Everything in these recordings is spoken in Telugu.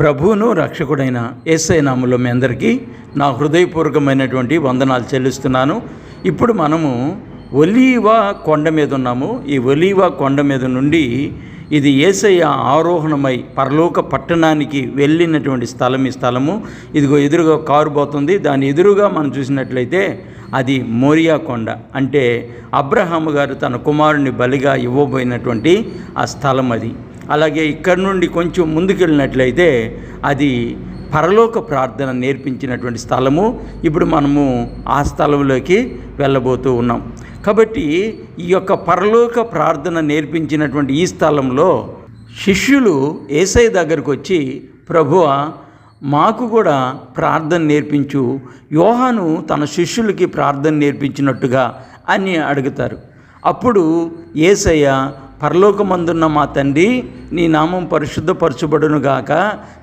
ప్రభువును రక్షకుడైన ఏసై నాములో మీ అందరికీ నా హృదయపూర్వకమైనటువంటి వందనాలు చెల్లిస్తున్నాను. ఇప్పుడు మనము ఒలీవా కొండ మీద ఉన్నాము. ఈ ఒలీవా కొండ మీద నుండి ఇది ఏసయ్య ఆరోహణమై పరలోక పట్టణానికి వెళ్ళినటువంటి స్థలం ఈ స్థలము. ఇదిగో ఎదురుగా కారు పోతుంది. దాని ఎదురుగా మనం చూసినట్లయితే అది మోరియా కొండ. అంటే అబ్రహాము గారు తన కుమారుని బలిగా ఇవ్వబోయినటువంటి ఆ స్థలం అది. అలాగే ఇక్కడి నుండి కొంచెం ముందుకెళ్ళినట్లయితే అది పరలోక ప్రార్థన నేర్పించినటువంటి స్థలము. ఇప్పుడు మనము ఆ స్థలంలోకి వెళ్ళబోతూ ఉన్నాం. కాబట్టి ఈ యొక్క పరలోక ప్రార్థన నేర్పించినటువంటి ఈ స్థలంలో శిష్యులు ఏసై దగ్గరకు వచ్చి ప్రభువ మాకు కూడా ప్రార్థన నేర్పించు. యోహాను తన శిష్యులకి ప్రార్థన నేర్పించినట్టుగా అని అడుగుతారు. అప్పుడు ఏసయ్య పరలోకమందున్న మా తండ్రి నీ నామం పరిశుద్ధపరచబడునుగాక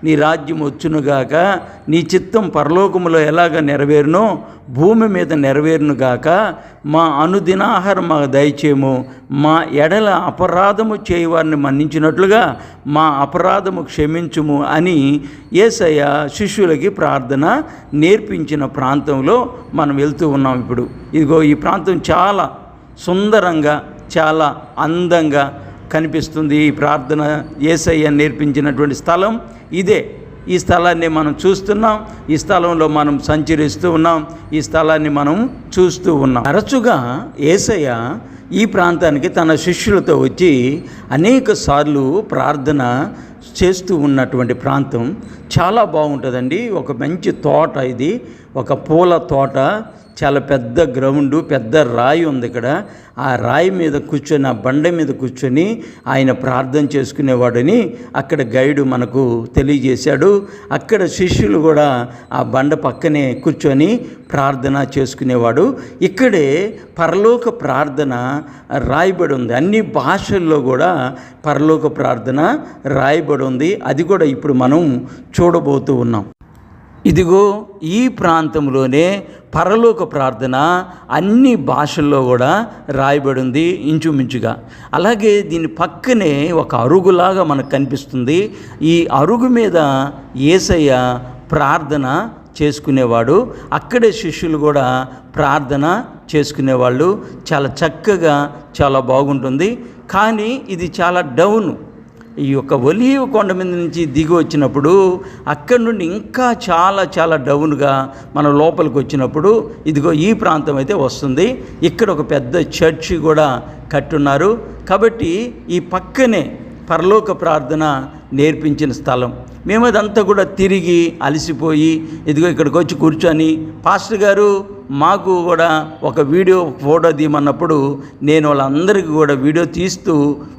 నీ రాజ్యం వచ్చునుగాక నీ చిత్తం పరలోకములో ఎలాగ నెరవేరునో భూమి మీద నెరవేరునుగాక మా అనుదినాహారం మాకు దయచేయము. మా ఎడల అపరాధము చేయవారిని మన్నించినట్లుగా మా అపరాధము క్షమించుము అని ఏసయ్య శిష్యులకి ప్రార్థన నేర్పించిన ప్రాంతంలో మనం వెళ్తూ ఉన్నాం ఇప్పుడు. ఇదిగో ఈ ప్రాంతం చాలా సుందరంగా చాలా అందంగా కనిపిస్తుంది. ఈ ప్రార్థన ఏసయ్య నేర్పించినటువంటి స్థలం ఇదే. ఈ స్థలాన్ని మనం చూస్తున్నాం. ఈ స్థలంలో మనం సంచరిస్తూ ఉన్నాం. ఈ స్థలాన్ని మనం చూస్తూ ఉన్నాం. తరచుగా ఏసయ్య ఈ ప్రాంతానికి తన శిష్యులతో వచ్చి అనేక సార్లు ప్రార్థన చేస్తూ ఉన్నటువంటి ప్రాంతం చాలా బాగుంటుందండి. ఒక మంచి తోట ఇది. ఒక పూల తోట చాలా పెద్ద గ్రౌండ్ పెద్ద రాయి ఉంది ఇక్కడ. ఆ రాయి మీద కూర్చొని ఆ బండ మీద కూర్చొని ఆయన ప్రార్థన చేసుకునేవాడని అక్కడ గైడు మనకు తెలియజేశాడు. అక్కడ శిష్యులు కూడా ఆ బండ పక్కనే కూర్చొని ప్రార్థన చేసుకునేవాడు. ఇక్కడే పరలోక ప్రార్థన రాయబడి ఉంది. అన్ని భాషల్లో కూడా పరలోక ప్రార్థన రాయబడి ఉంది. అది కూడా ఇప్పుడు మనం చూడబోతూ ఉన్నాం. ఇదిగో ఈ ప్రాంతంలోనే పరలోక ప్రార్థన అన్ని భాషల్లో కూడా రాయబడి ఉంది ఇంచుమించుగా. అలాగే దీని పక్కనే ఒక అరుగులాగా మనకు కనిపిస్తుంది. ఈ అరుగు మీద ఏసయ్య ప్రార్థన చేసుకునేవాడు. అక్కడే శిష్యులు కూడా ప్రార్థన చేసుకునేవాళ్ళు. చాలా చక్కగా చాలా బాగుంటుంది. కానీ ఇది చాలా డౌన్. ఈ యొక్క ఒలీవ కొండ మీద నుంచి దిగి వచ్చినప్పుడు అక్కడి నుండి ఇంకా చాలా చాలా డౌన్గా మనం లోపలికి వచ్చినప్పుడు ఇదిగో ఈ ప్రాంతం అయితే వస్తుంది. ఇక్కడ ఒక పెద్ద చర్చి కూడా కట్టున్నారు. కాబట్టి ఈ పక్కనే పరలోక ప్రార్థన నేర్పించిన స్థలం. మేము అదంతా కూడా తిరిగి అలసిపోయి ఇదిగో ఇక్కడికి వచ్చి కూర్చొని పాస్టర్ గారు మాకు కూడా ఒక వీడియో ఫోటో తీయమన్నప్పుడు నేను వాళ్ళందరికీ కూడా వీడియో తీస్తూ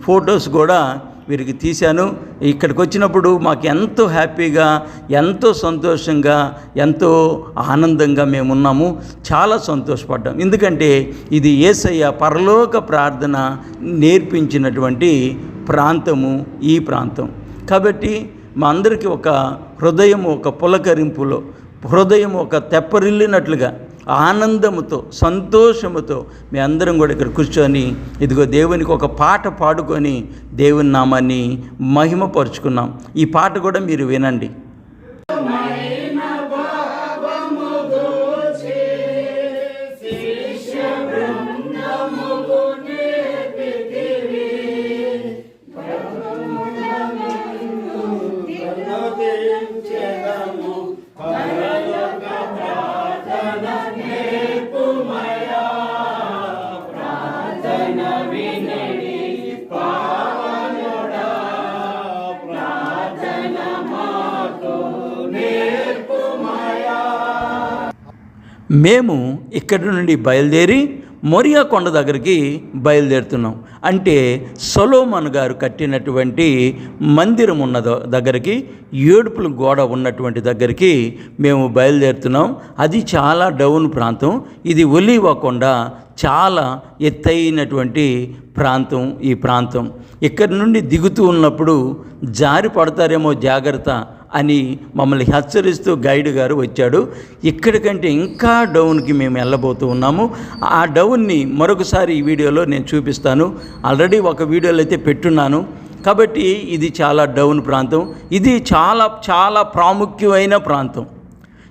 ఫొటోస్ కూడా వీరికి తీశాను. ఇక్కడికి వచ్చినప్పుడు మాకు ఎంతో హ్యాపీగా ఎంతో సంతోషంగా ఎంతో ఆనందంగా మేము ఉన్నాము చాలా సంతోషపడ్డాం. ఎందుకంటే ఇది ఏసయ్య పరలోక ప్రార్థన నేర్పించినటువంటి ప్రాంతము ఈ ప్రాంతం. కాబట్టి మా అందరికీ ఒక హృదయం ఒక పులకరింపులో హృదయం ఒక తెప్పరిల్లినట్లుగా ఆనందముతో సంతోషముతో మీ అందరం కూడా ఇక్కడ కూర్చొని ఇదిగో దేవునికి ఒక పాట పాడుకొని దేవుని నామాన్ని మహిమపరుచుకున్నాం. ఈ పాట కూడా మీరు వినండి. మేము ఇక్కడి నుండి బయలుదేరి మొరియా కొండ దగ్గరికి బయలుదేరుతున్నాం. అంటే సొలోమన్ గారు కట్టినటువంటి మందిరం ఉన్న ద- దగ్గరికి ఏడుపుల గోడ ఉన్నటువంటి దగ్గరికి మేము బయలుదేరుతున్నాం. అది చాలా డౌన్ ప్రాంతం. ఇది ఒలీవ కొండ. చాలా ఎత్తైనటువంటి ప్రాంతం ఈ ప్రాంతం. ఇక్కడి నుండి దిగుతూ ఉన్నప్పుడు జారి పడతారేమో జాగ్రత్త. అని మమ్మల్ని హెచ్చరిస్తూ గైడ్ గారు వచ్చాడు. ఇక్కడికంటే ఇంకా డౌన్కి మేము వెళ్ళబోతూ ఉన్నాము. ఆ డౌన్ని మరొకసారి ఈ వీడియోలో నేను చూపిస్తాను. ఆల్రెడీ ఒక వీడియోలో అయితే పెట్టున్నాను. కాబట్టి ఇది చాలా డౌన్ ప్రాంతం. ఇది చాలా చాలా ప్రాముఖ్యమైన ప్రాంతం.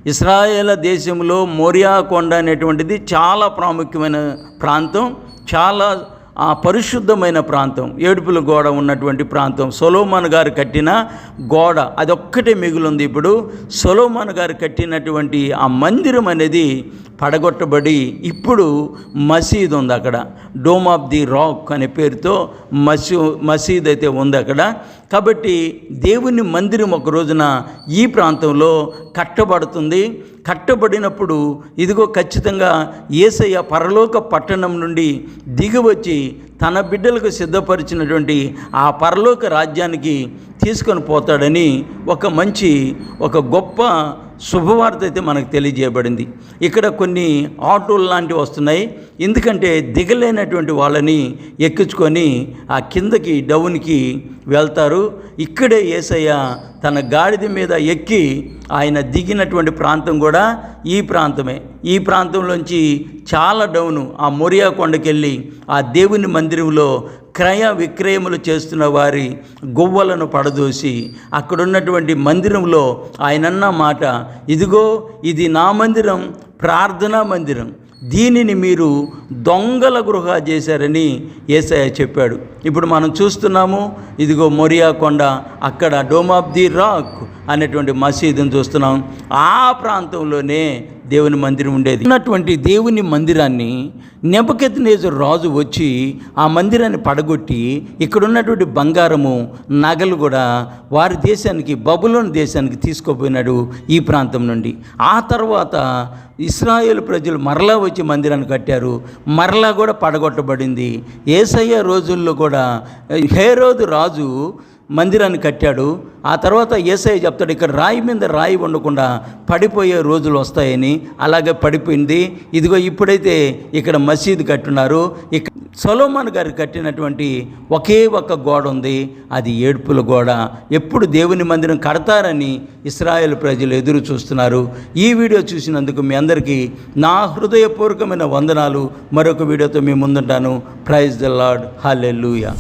ఇస్రాయేల్ దేశంలో మోరియా కొండ అనేటువంటిది చాలా ప్రాముఖ్యమైన ప్రాంతం. చాలా ఆ పరిశుద్ధమైన ప్రాంతం ఏడుపుల గోడ ఉన్నటువంటి ప్రాంతం సొలోమాన్ గారు కట్టిన గోడ అదొక్కటే మిగులుంది. ఇప్పుడు సొలోమాన్ గారు కట్టినటువంటి ఆ మందిరం అనేది పడగొట్టబడి ఇప్పుడు మసీద్ ఉంది అక్కడ. డోమ్ ఆఫ్ ది రాక్ అనే పేరుతో మసీ మసీద్ అయితే ఉంది అక్కడ. కాబట్టి దేవుని మందిరం ఒక రోజున ఈ ప్రాంతంలో కట్టబడుతుంది. కట్టబడినప్పుడు ఇదిగో ఖచ్చితంగా ఏసయ్య పరలోక పట్టణం నుండి దిగివచ్చి తన బిడ్డలకు సిద్ధపరిచినటువంటి ఆ పరలోక రాజ్యానికి తీసుకొని పోతాడని ఒక మంచి ఒక గొప్ప శుభవార్త అయితే మనకు తెలియజేయబడింది. ఇక్కడ కొన్ని ఆటోలు లాంటివి వస్తున్నాయి. ఎందుకంటే దిగలేనటువంటి వాళ్ళని ఎక్కించుకొని ఆ కిందకి డౌన్కి వెళ్తారు. ఇక్కడే ఏసయ్య తన గాడిద మీద ఎక్కి ఆయన దిగినటువంటి ప్రాంతం కూడా ఈ ప్రాంతమే. ఈ ప్రాంతంలోంచి చాలా డౌను. ఆ మొరియా కొండకెళ్ళి ఆ దేవుని మందిరంలో క్రయ విక్రయములు చేస్తున్న వారి గువ్వలను పడదోసి అక్కడున్నటువంటి మందిరంలో ఆయనన్న మాట ఇదిగో ఇది నా మందిరం ప్రార్థనా మందిరం. దీనిని మీరు దొంగల గృహ చేశారని ఏసయ చెప్పాడు. ఇప్పుడు మనం చూస్తున్నాము ఇదిగో మొరియా కొండ అక్కడ డోమ్ ఆఫ్ ది రాక్ అనేటువంటి మసీదును చూస్తున్నాం. ఆ ప్రాంతంలోనే దేవుని మందిరం ఉండేది. ఉన్నటువంటి దేవుని మందిరాన్ని నెపకెత్నేజు రాజు వచ్చి ఆ మందిరాన్ని పడగొట్టి ఇక్కడ ఉన్నటువంటి బంగారము నగలు కూడా వారి దేశానికి బబులోని దేశానికి తీసుకుపోయినాడు ఈ ప్రాంతం నుండి. ఆ తర్వాత ఇస్రాయేల్ ప్రజలు మరలా వచ్చి మందిరాన్ని కట్టారు. మరలా కూడా పడగొట్టబడింది. ఏసయ్య రోజుల్లో కూడా హేరోదు రాజు మందిరాన్ని కట్టాడు. ఆ తర్వాత ఏసఐ చెప్తాడు ఇక్కడ రాయి మీద రాయి ఉండకుండా పడిపోయే రోజులు వస్తాయని. అలాగే పడిపోయింది. ఇదిగో ఇప్పుడైతే ఇక్కడ మసీదు కట్టున్నారు. ఇక సొలోమాన్ గారు కట్టినటువంటి ఒకే ఒక్క గోడ ఉంది. అది ఏడుపుల గోడ. ఎప్పుడు దేవుని మందిరం కడతారని ఇస్రాయేల్ ప్రజలు ఎదురు చూస్తున్నారు. ఈ వీడియో చూసినందుకు మీ అందరికీ నా హృదయపూర్వకమైన వందనాలు. మరొక వీడియోతో మీ ముందుంటాను. Praise the lord. హాలెల్లుయా.